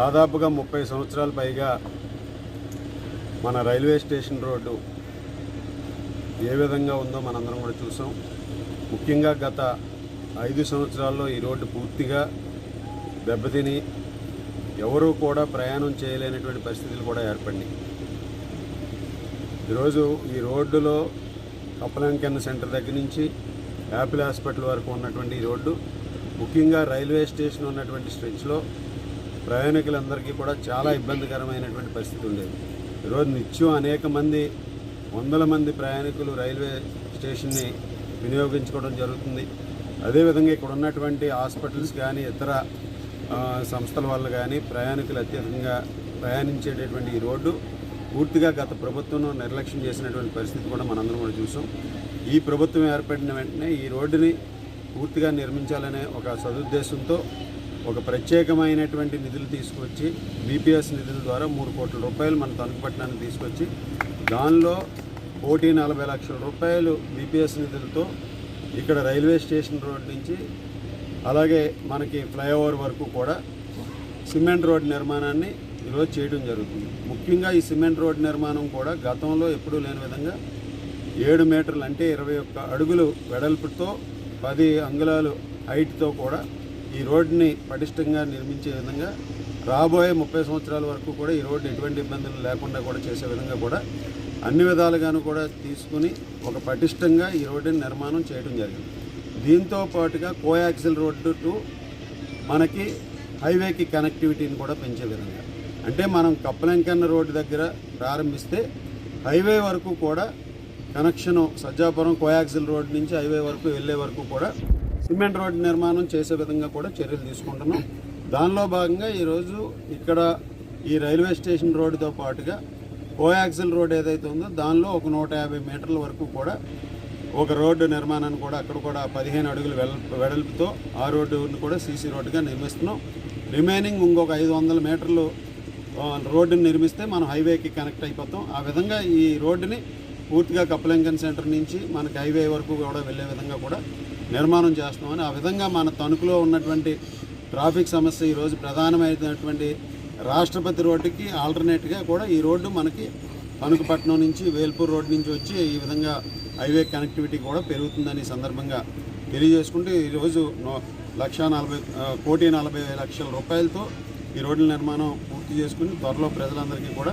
దాదాపుగా ముప్పై సంవత్సరాల పైగా మన రైల్వే స్టేషన్ రోడ్డు ఏ విధంగా ఉందో మనందరం కూడా చూసాం. ముఖ్యంగా గత ఐదు సంవత్సరాల్లో ఈ రోడ్డు పూర్తిగా దెబ్బతిని ఎవరూ కూడా ప్రయాణం చేయలేనటువంటి పరిస్థితులు కూడా ఏర్పడినాయి. ఈరోజు ఈ రోడ్డులో కప్పలంకెన్న సెంటర్ దగ్గర నుంచి యాపిల్ హాస్పిటల్ వరకు ఉన్నటువంటి ఈ రోడ్డు ముఖ్యంగా రైల్వే స్టేషన్ ఉన్నటువంటి స్ట్రెచ్లో ప్రయాణికులందరికీ కూడా చాలా ఇబ్బందికరమైనటువంటి పరిస్థితి ఉండేది. ఈరోజు నిత్యం అనేక మంది వందల మంది ప్రయాణికులు రైల్వే స్టేషన్ని వినియోగించుకోవడం జరుగుతుంది. అదేవిధంగా ఇక్కడ ఉన్నటువంటి హాస్పిటల్స్ కానీ ఇతర సంస్థల వల్ల కానీ ప్రయాణికులు అత్యధికంగా ప్రయాణించేటటువంటి ఈ రోడ్డు పూర్తిగా గత ప్రభుత్వం నిర్లక్ష్యం చేసినటువంటి పరిస్థితి కూడా మనందరం కూడా చూసాం. ఈ ప్రభుత్వం ఏర్పడిన వెంటనే ఈ రోడ్డుని పూర్తిగా నిర్మించాలనే ఒక సదుద్దేశంతో ఒక ప్రత్యేకమైనటువంటి నిధులు తీసుకొచ్చి బీపీఎస్ నిధుల ద్వారా మూడు కోట్ల రూపాయలు మన తణుకుపట్నానికి తీసుకొచ్చి దానిలో కోటి నలభై లక్షల రూపాయలు బీపీఎస్ నిధులతో ఇక్కడ రైల్వే స్టేషన్ రోడ్ నుంచి అలాగే మనకి ఫ్లైఓవర్ వరకు కూడా సిమెంట్ రోడ్ నిర్మాణాన్ని ఈరోజు చేయడం జరుగుతుంది. ముఖ్యంగా ఈ సిమెంట్ రోడ్ నిర్మాణం కూడా గతంలో ఎప్పుడూ లేని విధంగా ఏడు మీటర్లు అంటే ఇరవై ఒక్క అడుగులు వెడల్పుతో పది అంగుళాలు హైట్తో కూడా ఈ రోడ్ని పటిష్టంగా నిర్మించే విధంగా రాబోయే ముప్పై సంవత్సరాల వరకు కూడా ఈ రోడ్డు ఎటువంటి ఇబ్బందులు లేకుండా కూడా చేసే విధంగా కూడా అన్ని విధాలుగాను కూడా తీసుకుని ఒక పటిష్టంగా ఈ రోడ్డుని నిర్మాణం చేయడం జరిగింది. దీంతో పాటుగా కోయాక్సిల్ రోడ్డు టు మనకి హైవేకి కనెక్టివిటీని కూడా పెంచే విధంగా. అంటే మనం కప్పలంకన్న రోడ్డు దగ్గర ప్రారంభిస్తే హైవే వరకు కూడా కనెక్షను సజ్జాపురం కోయాక్సిల్ రోడ్ నుంచి హైవే వరకు వెళ్ళే వరకు కూడా సిమెంట్ రోడ్డు నిర్మాణం చేసే విధంగా కూడా చర్యలు తీసుకుంటున్నాం. దానిలో భాగంగా ఈరోజు ఇక్కడ ఈ రైల్వే స్టేషన్ రోడ్డుతో పాటుగా కోయాక్సిల్ రోడ్ ఏదైతే ఉందో దానిలో ఒక నూట యాభై మీటర్ల వరకు కూడా ఒక రోడ్డు నిర్మాణాన్ని కూడా అక్కడ కూడా పదిహేను అడుగులు వెడల్ వెడల్పుతో ఆ రోడ్డుని కూడా సీసీ రోడ్డుగా నిర్మిస్తున్నాం. రిమైనింగ్ ఇంకొక ఐదు వందల మీటర్లు రోడ్డుని నిర్మిస్తే మనం హైవేకి కనెక్ట్ అయిపోతాం. ఆ విధంగా ఈ రోడ్డుని పూర్తిగా కప్లంకన్ సెంటర్ నుంచి మనకి హైవే వరకు కూడా వెళ్ళే విధంగా కూడా నిర్మాణం చేస్తున్నామని ఆ విధంగా మన తణుకులో ఉన్నటువంటి ట్రాఫిక్ సమస్య ఈరోజు ప్రధానమైనటువంటి రాష్ట్రపతి రోడ్డుకి ఆల్టర్నేట్గా కూడా ఈ రోడ్డు మనకి తణుకుపట్నం నుంచి వేల్పూర్ రోడ్ నుంచి వచ్చి ఈ విధంగా హైవే కనెక్టివిటీ కూడా పెరుగుతుందని సందర్భంగా తెలియజేసుకుంటూ ఈరోజు నో- లక్ష నలభై కోటి నలభై లక్షల రూపాయలతో ఈ రోడ్ల నిర్మాణం పూర్తి చేసుకుని త్వరలో ప్రజలందరికీ కూడా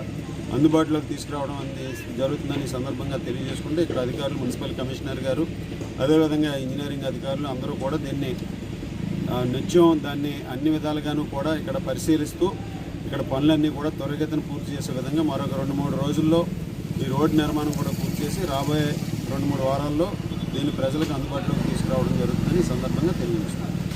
అందుబాటులోకి తీసుకురావడం అనేది జరుగుతుందని సందర్భంగా తెలియజేసుకుంటే ఇక్కడ అధికారులు మున్సిపల్ కమిషనర్ గారు అదేవిధంగా ఇంజనీరింగ్ అధికారులు అందరూ కూడా దీన్ని నిత్యం దాన్ని అన్ని విధాలుగాను కూడా ఇక్కడ పరిశీలిస్తూ ఇక్కడ పనులన్నీ కూడా త్వరితగతిన పూర్తి చేసే విధంగా మరొక రెండు మూడు రోజుల్లో ఈ రోడ్డు నిర్మాణం కూడా పూర్తి చేసి రాబోయే రెండు మూడు వారాల్లో దీన్ని ప్రజలకు అందుబాటులోకి తీసుకురావడం జరుగుతుందని ఈ సందర్భంగా తెలియజేస్తున్నాను